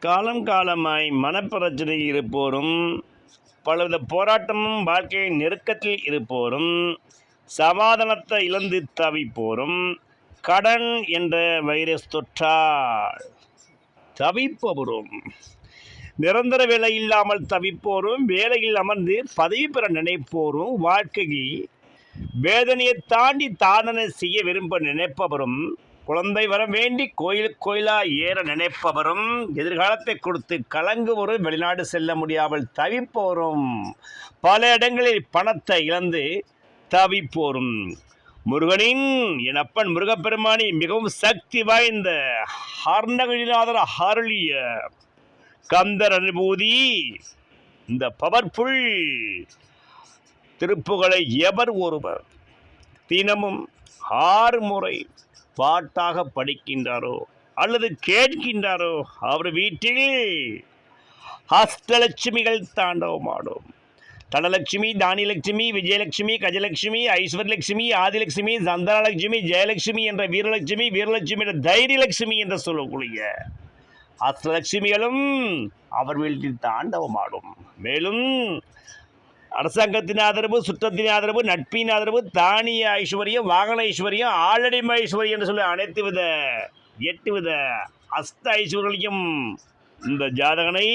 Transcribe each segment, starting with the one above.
காலம் காலமாய் மனப்பிரச்சனை இருப்போரும் பலவித போராட்டமும் வாழ்க்கையின் நெருக்கத்தில் இருப்போரும் சமாதானத்தை இழந்து தவிப்போரும் கடன் என்ற வைரஸ் தொற்றால் தவிப்பவரும். நிரந்தர வேலை இல்லாமல் தவிப்போரும் வேலையில் அமர்ந்து பதவி பெற நினைப்போரும் வாழ்க்கையில் வேதனையை தாண்டி தாதனை செய்ய விரும்ப நினைப்பவரும் குழந்தை வர வேண்டி கோயில் கோயிலா ஏற நினைப்பவரும் எதிர்காலத்தை கொடுத்து கலங்குவரும் வெளிநாடு செல்ல முடியாமல் தவிப்போரும். பல இடங்களில் பணத்தை இழந்து தவிப்போரும். முருகனின் என் அப்பன் முருகப்பெருமானி மிகவும் சக்தி வாய்ந்த ஹர்ணகிரிநாதர் அருளிய கந்தர் அனுபூதி இந்த பவர்ஃபுல் திருப்புகளை எவர் ஒருவர் தினமும் ஆறு முறை பாட்டாக படிக்கின்றாரோ அல்லது கேட்கின்றாரோ அவர் வீட்டில் ஹஸ்தலட்சுமிகள் தாண்டவமாடும். தனலட்சுமி தானியலட்சுமி விஜயலட்சுமி கஜலட்சுமி ஐஸ்வர்யலட்சுமி ஆதிலட்சுமி சந்தனலட்சுமி ஜெயலட்சுமி என்ற வீரலட்சுமி வீரலட்சுமி என்ற தைரியலட்சுமி என்று சொல்லக்கூடிய அஷ்டலட்சுமிகளும் அவர் வீட்டில் தாண்டவமாடும். மேலும் அரசாங்கத்தின் ஆதரவு சுற்றத்தின் ஆதரவு நட்பின் ஆதரவு தானிய ஐஸ்வர்யம் வாகன ஐஸ்வர்யம் ஆளடிமை ஐஸ்வர்யம் என்று சொல்லி அனைத்து வித எட்டு வித அஸ்த ஐஸ்வர்யங்களையும் இந்த ஜாதகனை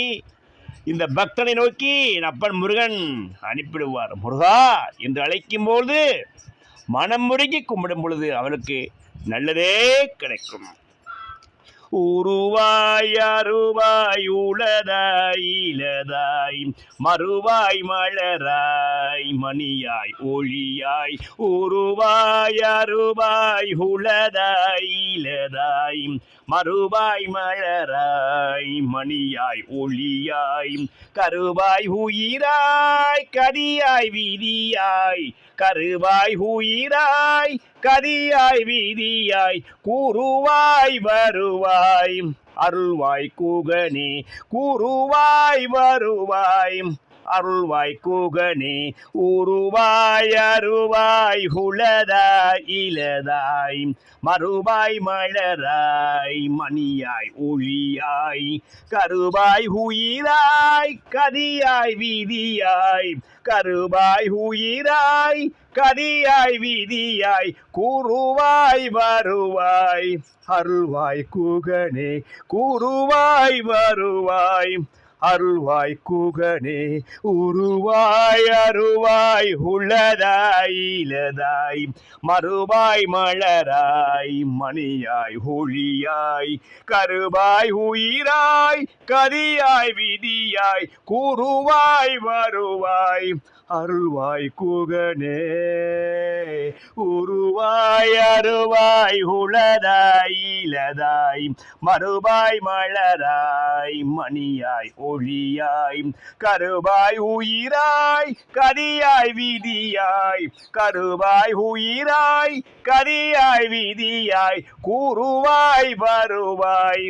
இந்த பக்தனை நோக்கி என் அப்பன் முருகன் அனுப்பிடுவார் முருகா என்று அழைக்கும்போது மனம் முருகி கும்பிடும் பொழுது அவளுக்கு நல்லதே கிடைக்கும். உருவாய் அருவாய் உளதாய் இலதாய் மறுவாய் மலராய் மணியாய் ஒளியாய் உருவாய் அருவாய் உளதாய் இலதாய் மறுவாய் மலராய் மணியாய் ஒளியாய் கருவாய் உயிராய் கதியாய் விதியாய் கருவாய் உயிராய் கதியாய் வீதியாய் கூறுவாய் வருவாய். அருள்வாய் கூகனே கூறுவாய் வருவாய். அருள்வாய் கூகனே உருவாய் அருவாய் உளதாய் இலதாய் மறுவாய் மலராய் மணியாய் ஒளியாய் கருவாய் உயிராய் கதியாய் வீதியாய் கருவாய் உயிராய் கதியாய் வீதியாய் கூறுவாய் வருவாய். அருள்வாய் கூகனே கூறுவாய் வருவாய். அருள்வாய் கூகனே உருவாய் அருவாய் உள்ளதாய் இலதாய் மறுவாய் மலராய் மணியாய் ஒளியாய் கருவாய் உயிராய் கதியாய் விதியாய் கூறுவாய் வருவாய் அருள்வாய் கூகனே உருவாய் அருவாய் உளதாய் இலதாய் மறுவாய் மலராய் மணியாய் மொழியாய் கருவாய் உயிராய் கரியாய் விதியாய் கருவாய் உயிராய் கரியாய் விதியாய் கூறுவாய் வருவாய்.